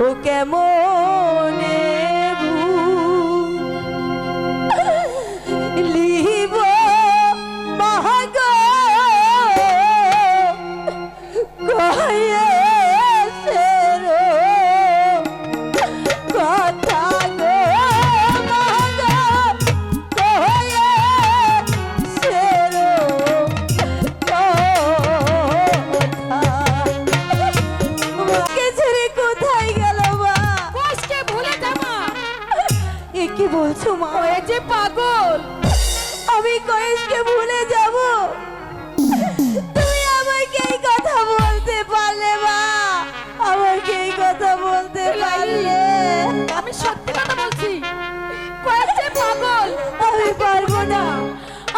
ও কেমনে আমি কয়েসকে ভুলে যাব। তুমি আমাকে এই কথা বলতে পারলে মা আমাকে এই কথা বলতে পারলে। আমি সত্যি কথা বলছি। কয়েক পাগল? আমি পারব না।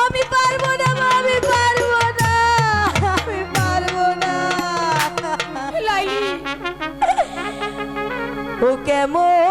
আমি পারব না মা আমি পারব না। আমি পারব না। লাইলি। ও কেমনে?